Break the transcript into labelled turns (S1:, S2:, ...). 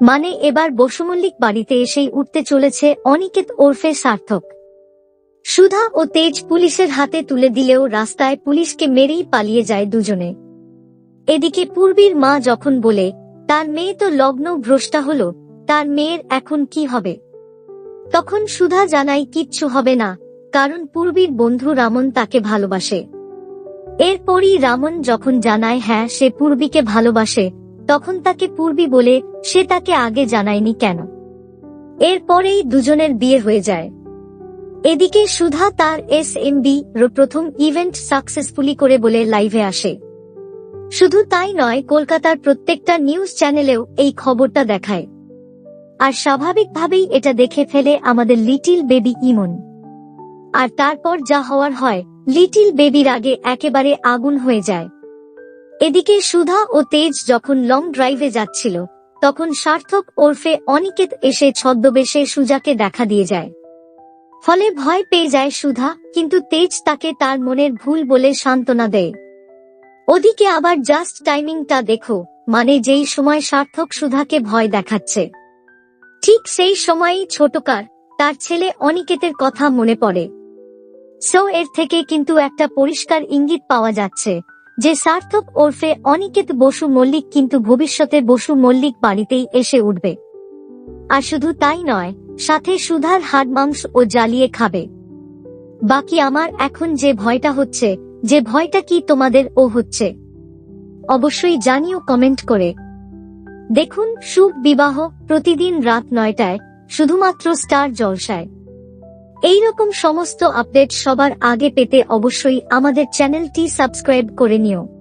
S1: মানে এবার বসুমল্লিক বাড়িতে এসেই উঠতে চলেছে অনিকেত ওরফে সার্থক। সুধা ও তেজ পুলিশের হাতে তুলে দিলেও রাস্তায় পুলিশকে মেরেই পালিয়ে যায় দুজনে। এদিকে পূর্বীর মা যখন বলে, তার মেয়ে তো লগ্ন ভ্রষ্টা হলো, তার মেয়ের এখন কি হবে? তখন সুধা জানাই কিচ্ছু হবে না, কারণ পূর্বীর বন্ধু রামন তাকে ভালোবাসে। এরপরই রামন যখন জানায় হ্যাঁ সে পূর্বীকে ভালোবাসে তখন তাকে পূর্বী বলে সে তাকে আগে জানায়নি কেন। এরপরেই দুজনের বিয়ে হয়ে যায়। এদিকে সুধা তার এস এম বি প্রথম ইভেন্ট সাকসেসফুলি করে বলে লাইভে আসে। শুধু তাই নয়, কলকাতার প্রত্যেকটা নিউজ চ্যানেলেও এই খবরটা দেখায়। আর স্বাভাবিকভাবেই এটা দেখে ফেলে আমাদের লিটিল বেবি ইমন। আর তারপর যা হওয়ার হয় লিটিল বেবির আগে একেবারে আগুন হয়ে যায়। এদিকে সুধা ও তেজ যখন লং ড্রাইভে যাচ্ছিল, তখন সার্থক ওরফে অনিকেত এসে ছদ্মবেশে সুজাকে দেখা দিয়ে যায়। ফলে ভয় পেয়ে যায় সুধা, কিন্তু তেজ তাকে তার মনের ভুল বলে সান্ত্বনা দেয়। ওদিকে আবার জাস্ট টাইমিংটা দেখো মানে যেই সময় সার্থক সুধাকে ভয় দেখাচ্ছে। ঠিক সেই সময়ই ছোটকার, তার ছেলে অনিকেতের কথা মনে পড়ে। সো এর থেকে কিন্তু একটা পরিষ্কার ইঙ্গিত পাওয়া যাচ্ছে। যে সার্থক ওরফে অনিকেত বসু মল্লিক কিন্তু ভবিষ্যতে বসু মল্লিক বাড়িতেই এসে উঠবে। আর শুধু তাই নয়, সাথে সুধার হাড়, মাংস ও জ্বালিয়ে খাবে। বাকি আমার এখন যে ভয়টা হচ্ছে, যে ভয়টা কি তোমাদের ও হচ্ছে? অবশ্যই জানিও কমেন্ট করে। দেখুন, শুভ বিবাহ প্রতিদিন রাত নয়টায়, শুধুমাত্র স্টার জলসায়। এইরকম সমস্ত আপডেট সবার আগে পেতে অবশ্যই আমাদের চ্যানেলটি সাবস্ক্রাইব করে নিও।